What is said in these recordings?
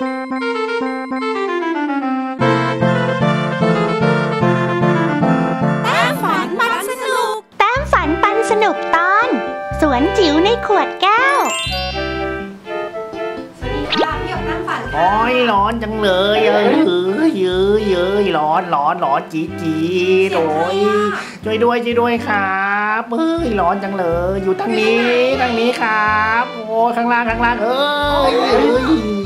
แต้มฝันปันสนุกแต้มฝันปันสนุกตอน สวนจิ๋วในขวดแก้ว สวัสดีค่ะพี่หยกแต้มฝันค่ะโอ้ยร้อนจังเลยเออเออเยอะเยอะร้อนร้อนร้อนจีดจีดโอ้ยช่วยด้วยช่วยด้วยครับเฮ้ยร้อนจังเลย อยู่ทางนี้ทางนี้ครับ โอ้ยข้างล่างข้างล่างเอ้ย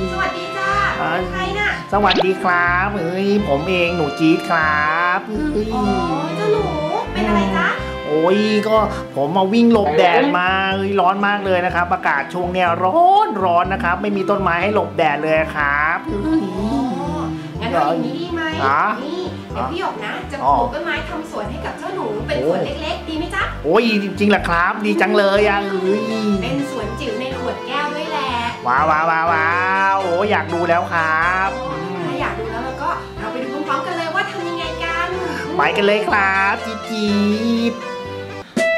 ใครน่ะสวัสดีครับเอ้ยผมเองหนูจี๊ดครับเอ้ยอ๋อเจ้าหนูเป็นอะไรจ๊ะโอ้ยก็ผมมาวิ่งหลบแดดมาเอ้ยร้อนมากเลยนะครับอากาศช่วงเนี้ยร้อนร้อนนะครับ ไม่มีต้นไม้ให้หลบแดดเลยครับเอ้ย งั้นเอาอย่างนี้ดีไหมอะนี่เดี๋ยวพี่หยกนะ จะปอ๋อ ลูกต้นไม้ทำสวนให้กับเจ้าหนูเป็นโอ้สวนเล็กๆ ดีไหมจ๊ะ โอ้ยจริงๆแหละครับ ดีจังเลยอะเอ้ยเป็นสวนจิ๋วในขวดแก้วด้วยแหละว้าวว้าวว้าวว้าว โอ้ยอยากดูแล้วครับอืมถ้าอยากดูแล้วเราก็เราไปดูพร้อมๆกันเลยว่าทำยังไงกันไปกันเลยครับจี๊ดจี๊ด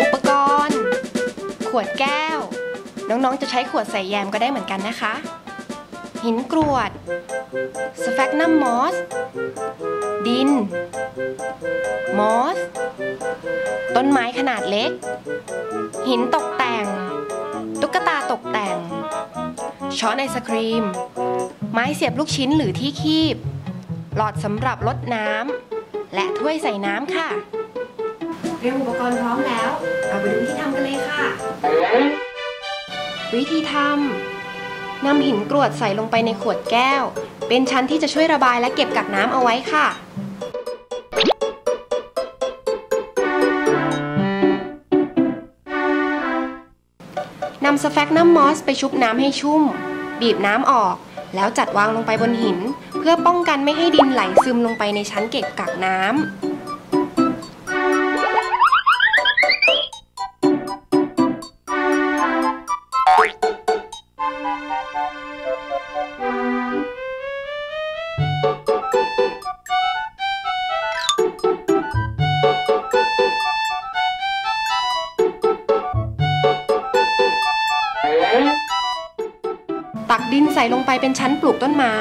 อุปกรณ์ ขวดแก้ว น้องๆจะใช้ขวดใส่แยมก็ได้เหมือนกันนะคะ หินกรวดสแฟกนัมมอส ดิน มอส ต้นไม้ขนาดเล็ก หินตกแต่ง ตุ๊กตาตกแต่ง ช้อนไอศครีม ไม้เสียบลูกชิ้นหรือที่คีบ หลอดสำหรับลดน้ำ และถ้วยใส่น้ำค่ะ เตรียมอุปกรณ์พร้อมแล้ว เราไปดูวิธีทำกันเลยค่ะ วิธีทำนำหินกรวดใส่ลงไปในขวดแก้ว เป็นชั้นที่จะช่วยระบายและเก็บกักน้ำเอาไว้ค่ะนำสแฟกนัมมอสไปชุบน้ำให้ชุ่ม บีบน้ำออก แล้วจัดวางลงไปบนหิน เพื่อป้องกันไม่ให้ดินไหลซึมลงไปในชั้นเก็บกักน้ำ ลงไปเป็นชั้นปลูกต้นไม้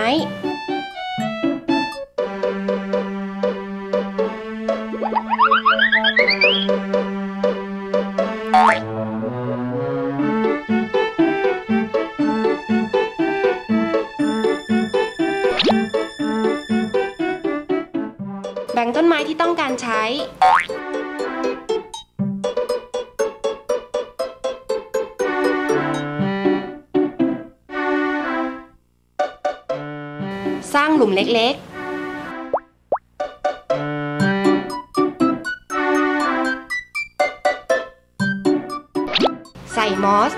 แบ่งต้นไม้ที่ต้องการใช้ หลุมเล็กๆ ใส่มอส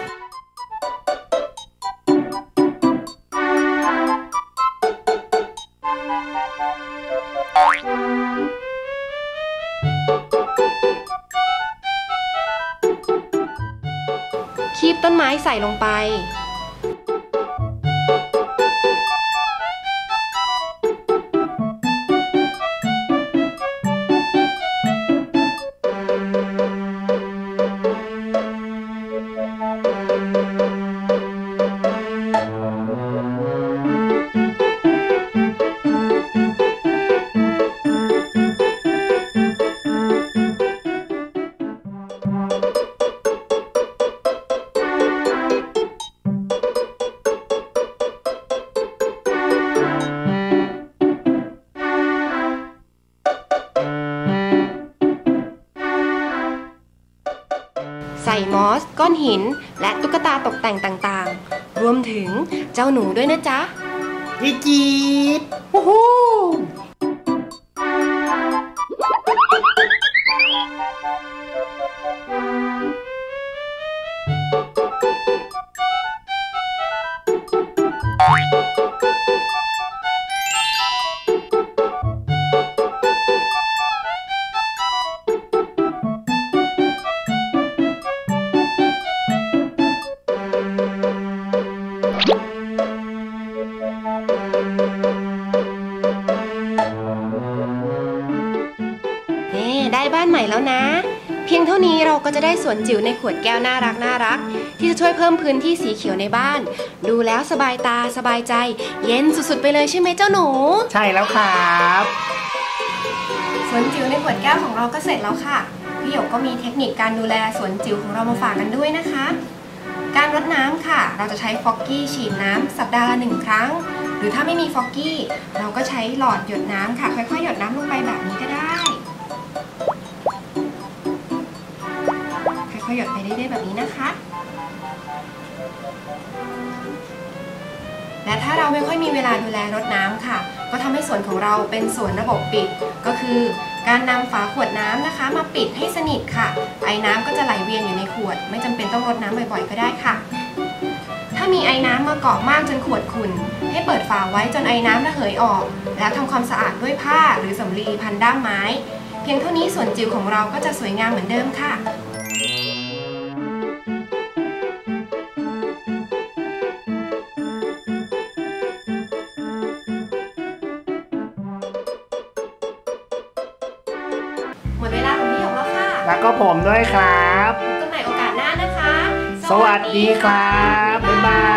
คีบต้นไม้ใส่ลงไป ใส่มอส ก้อนหิน และตุ๊กตาตกแต่งต่างๆ รวมถึงเจ้าหนูด้วยนะจ๊ะจี๊ดจี๊ดโอ้ บ้านใหม่แล้วนะ เพียงเท่านี้เราก็จะได้สวนจิ๋วในขวดแก้วน่ารักน่ารัก ที่จะช่วยเพิ่มพื้นที่สีเขียวในบ้าน ดูแล้วสบายตาสบายใจ เย็นสุดๆไปเลยใช่ไหมเจ้าหนู ใช่แล้วครับสวนจิ๋วในขวดแก้วของเราก็เสร็จแล้วค่ะพี่หยกก็มีเทคนิคการดูแลสวนจิ๋วของเรามาฝากกันด้วยนะคะ การรดน้ำค่ะ เราจะใช้ฟอกกี้ฉีดน้ำสัปดาห์ละหนึ่งครั้ง หรือถ้าไม่มีฟอกกี้ เราก็ใช้หลอดหยดน้ำค่ะ ค่อยๆ หยดน้ำลงไปแบบนี้ก็ได้ ค่อยๆหยดไปเรื่อยๆแบบนี้นะคะ และถ้าเราไม่ค่อยมีเวลาดูแลรดน้ำค่ะ ก็ทำให้สวนของเราเป็นสวนระบบปิด ก็คือการนำฝาขวดน้ำนะคะ มาปิดให้สนิทค่ะ ไอ้น้ำก็จะไหลเวียนอยู่ในขวด ไม่จำเป็นต้องรดน้ำบ่อยๆ ก็ได้ค่ะ ถ้ามีไอ้น้ำมาเกาะมากจนขวดขุ่นให้เปิดฝาไว้จนไอ้น้ำระเหยออก แล้วทำความสะอาดด้วยผ้าหรือสำลีพันด้ามไม้ เพียงเท่านี้สวนจิ๋วของเราก็จะสวยงามเหมือนเดิมค่ะ แล้วค่ะแล้วก็ผมด้วยครับพบกันใหม่โอกาสหน้านะคะ สวัสดีครับ บ๊ายบายเย้